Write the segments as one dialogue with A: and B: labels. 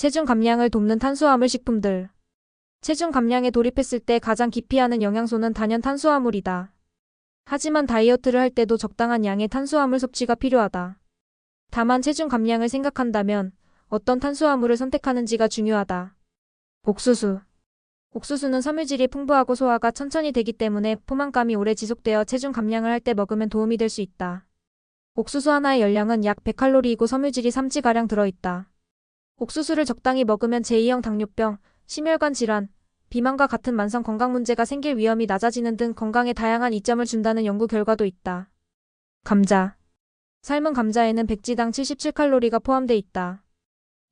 A: 체중 감량을 돕는 탄수화물 식품들. 체중 감량에 돌입했을 때 가장 기피하는 영양소는 단연 탄수화물이다. 하지만 다이어트를 할 때도 적당한 양의 탄수화물 섭취가 필요하다. 다만 체중 감량을 생각한다면 어떤 탄수화물을 선택하는지가 중요하다. 옥수수. 옥수수는 섬유질이 풍부하고 소화가 천천히 되기 때문에 포만감이 오래 지속되어 체중 감량을 할 때 먹으면 도움이 될 수 있다. 옥수수 하나의 열량은 약 100칼로리이고 섬유질이 3지가량 들어있다. 옥수수를 적당히 먹으면 제2형 당뇨병, 심혈관 질환, 비만과 같은 만성 건강 문제가 생길 위험이 낮아지는 등 건강에 다양한 이점을 준다는 연구 결과도 있다. 감자. 삶은 감자에는 백지당 77칼로리가 포함돼 있다.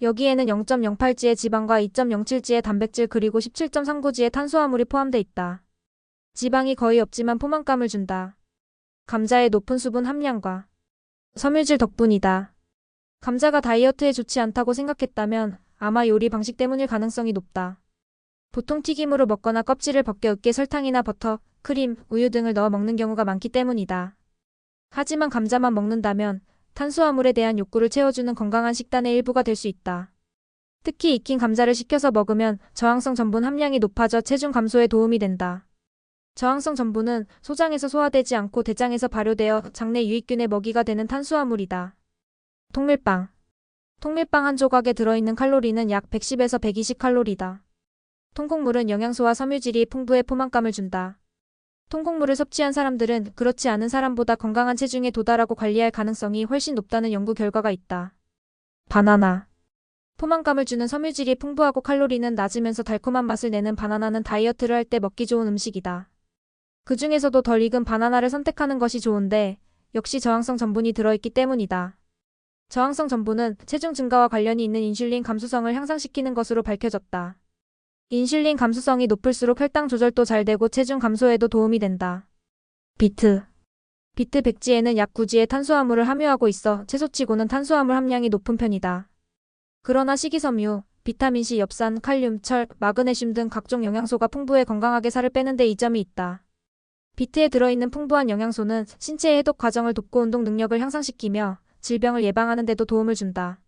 A: 여기에는 0.08지의 지방과 2.07지의 단백질 그리고 17.39지의 탄수화물이 포함돼 있다. 지방이 거의 없지만 포만감을 준다. 감자의 높은 수분 함량과 섬유질 덕분이다. 감자가 다이어트에 좋지 않다고 생각했다면 아마 요리 방식 때문일 가능성이 높다. 보통 튀김으로 먹거나 껍질을 벗겨 으깨 설탕이나 버터, 크림, 우유 등을 넣어 먹는 경우가 많기 때문이다. 하지만 감자만 먹는다면 탄수화물에 대한 욕구를 채워주는 건강한 식단의 일부가 될 수 있다. 특히 익힌 감자를 식혀서 먹으면 저항성 전분 함량이 높아져 체중 감소에 도움이 된다. 저항성 전분은 소장에서 소화되지 않고 대장에서 발효되어 장내 유익균의 먹이가 되는 탄수화물이다. 통밀빵. 통밀빵 한 조각에 들어있는 칼로리는 약 110에서 120칼로리다. 통곡물은 영양소와 섬유질이 풍부해 포만감을 준다. 통곡물을 섭취한 사람들은 그렇지 않은 사람보다 건강한 체중에 도달하고 관리할 가능성이 훨씬 높다는 연구 결과가 있다. 바나나. 포만감을 주는 섬유질이 풍부하고 칼로리는 낮으면서 달콤한 맛을 내는 바나나는 다이어트를 할 때 먹기 좋은 음식이다. 그 중에서도 덜 익은 바나나를 선택하는 것이 좋은데 역시 저항성 전분이 들어있기 때문이다. 저항성 전분은 체중 증가와 관련이 있는 인슐린 감수성을 향상시키는 것으로 밝혀졌다. 인슐린 감수성이 높을수록 혈당 조절도 잘 되고 체중 감소에도 도움이 된다. 비트. 비트 백지에는 약 9지의 탄수화물을 함유하고 있어 채소치고는 탄수화물 함량이 높은 편이다. 그러나 식이섬유, 비타민C, 엽산, 칼륨, 철, 마그네슘 등 각종 영양소가 풍부해 건강하게 살을 빼는 데 이점이 있다. 비트에 들어있는 풍부한 영양소는 신체의 해독 과정을 돕고 운동 능력을 향상시키며 질병을 예방하는 데도 도움을 준다.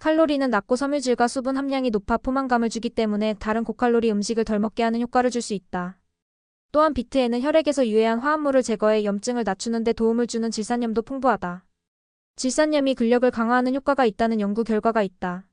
A: 칼로리는 낮고 섬유질과 수분 함량이 높아 포만감을 주기 때문에 다른 고칼로리 음식을 덜 먹게 하는 효과를 줄 수 있다. 또한 비트에는 혈액에서 유해한 화합물을 제거해 염증을 낮추는 데 도움을 주는 질산염도 풍부하다. 질산염이 근력을 강화하는 효과가 있다는 연구 결과가 있다.